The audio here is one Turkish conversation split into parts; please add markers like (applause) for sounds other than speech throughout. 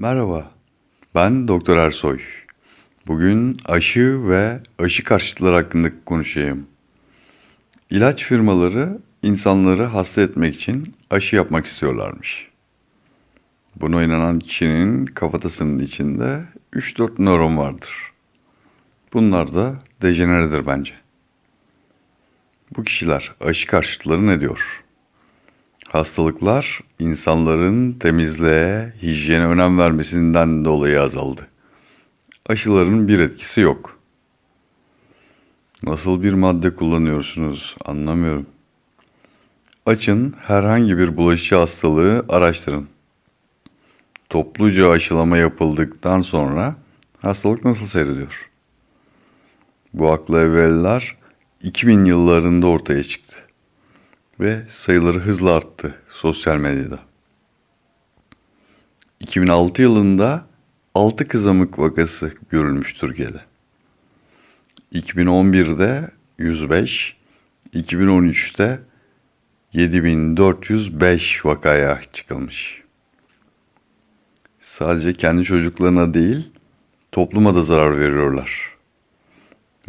Merhaba, ben Doktor Ersoy. Bugün aşı ve aşı karşıtları hakkında konuşayım. İlaç firmaları insanları hasta etmek için aşı yapmak istiyorlarmış. Buna inanan kişinin kafatasının içinde 3-4 nöron vardır. Bunlar da dejeneredir bence. Bu kişiler aşı karşıtları ne diyor? Hastalıklar insanların temizliğe, hijyene önem vermesinden dolayı azaldı. Aşıların bir etkisi yok. Nasıl bir madde kullanıyorsunuz anlamıyorum. Açın herhangi bir bulaşıcı hastalığı araştırın. Topluca aşılama yapıldıktan sonra hastalık nasıl seyrediyor? Bu akla evveller 2000 yıllarında ortaya çıktı ve sayıları hızla arttı sosyal medyada. 2006 yılında 6 kızamık vakası görülmüş Türkiye'de. 2011'de 105, 2013'te 7405 vakaya çıkılmış. Sadece kendi çocuklarına değil, topluma da zarar veriyorlar.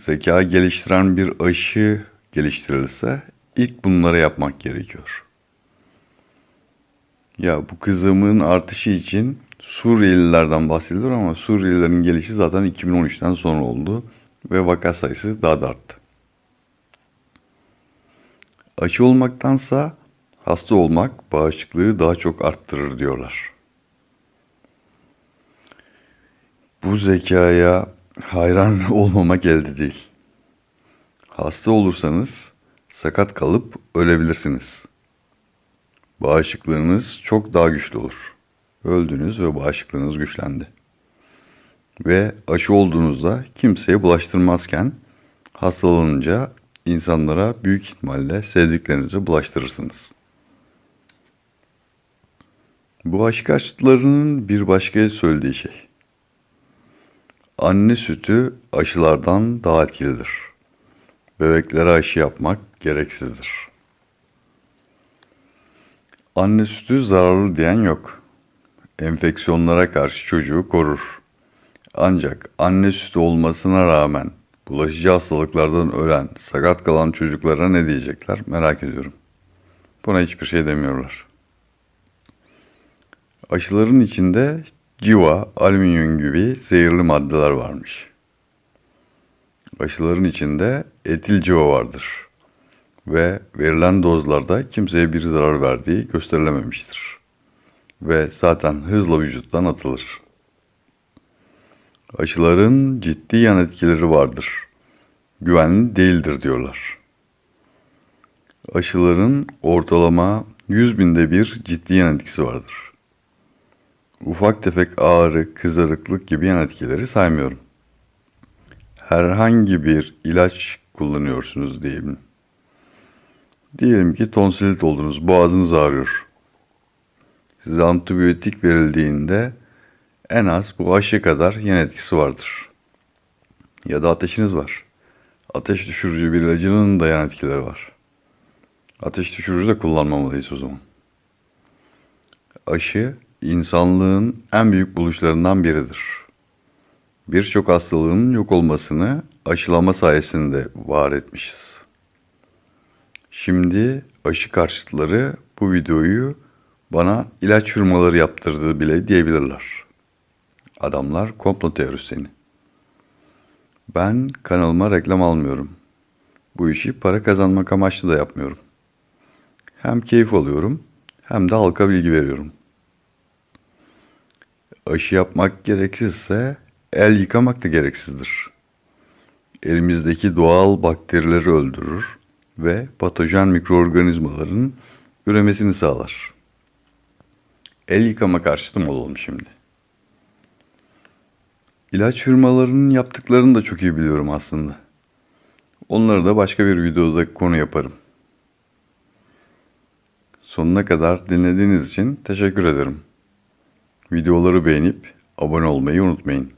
Zeka geliştiren bir aşı geliştirilse ilk bunları yapmak gerekiyor. Ya bu kızımın artışı için Suriyelilerden bahsedilir ama Suriyelilerin gelişi zaten 2013'ten sonra oldu ve vaka sayısı daha da arttı. Aşı olmaktansa hasta olmak bağışıklığı daha çok arttırır diyorlar. Bu zekaya hayran (laughs) olmamak elde değil. Hasta olursanız sakat kalıp ölebilirsiniz. Bağışıklığınız çok daha güçlü olur. Öldünüz ve bağışıklığınız güçlendi. Ve aşı olduğunuzda kimseye bulaştırmazken hastalanınca insanlara büyük ihtimalle sevdiklerinizi bulaştırırsınız. Bu aşı karşıtlarının bir başka söylediği şey. Anne sütü aşılardan daha etkilidir. Bebeklere aşı yapmak gereksizdir. Anne sütü zararlı diyen yok. Enfeksiyonlara karşı çocuğu korur. Ancak anne sütü olmasına rağmen bulaşıcı hastalıklardan ölen, sakat kalan çocuklara ne diyecekler merak ediyorum. Buna hiçbir şey demiyorlar. Aşıların içinde civa, alüminyum gibi zehirli maddeler varmış. Aşıların içinde etil civa vardır ve verilen dozlarda kimseye bir zarar verdiği gösterilememiştir. Ve zaten hızla vücuttan atılır. Aşıların ciddi yan etkileri vardır. Güvenli değildir diyorlar. Aşıların ortalama 100 binde bir ciddi yan etkisi vardır. Ufak tefek ağrı, kızarıklık gibi yan etkileri saymıyorum. Herhangi bir ilaç kullanıyorsunuz diyelim. Diyelim ki tonsilit oldunuz, boğazınız ağrıyor. Size antibiyotik verildiğinde en az bu aşı kadar yan etkisi vardır. Ya da ateşiniz var. Ateş düşürücü bir ilacının da yan etkileri var. Ateş düşürücü de kullanmamalıyız o zaman. Aşı insanlığın en büyük buluşlarından biridir. Birçok hastalığın yok olmasını aşılama sayesinde var etmişiz. Şimdi aşı karşıtları bu videoyu bana ilaç firmaları yaptırdı bile diyebilirler. Adamlar komplo teorisyeni. Ben kanalıma reklam almıyorum. Bu işi para kazanmak amaçlı da yapmıyorum. Hem keyif alıyorum hem de halka bilgi veriyorum. Aşı yapmak gereksizse el yıkamak da gereksizdir. Elimizdeki doğal bakterileri öldürür ve patojen mikroorganizmaların üremesini sağlar. El yıkama karşıtı mı olalım şimdi? İlaç firmalarının yaptıklarını da çok iyi biliyorum aslında. Onları da başka bir videoda konu yaparım. Sonuna kadar dinlediğiniz için teşekkür ederim. Videoları beğenip abone olmayı unutmayın.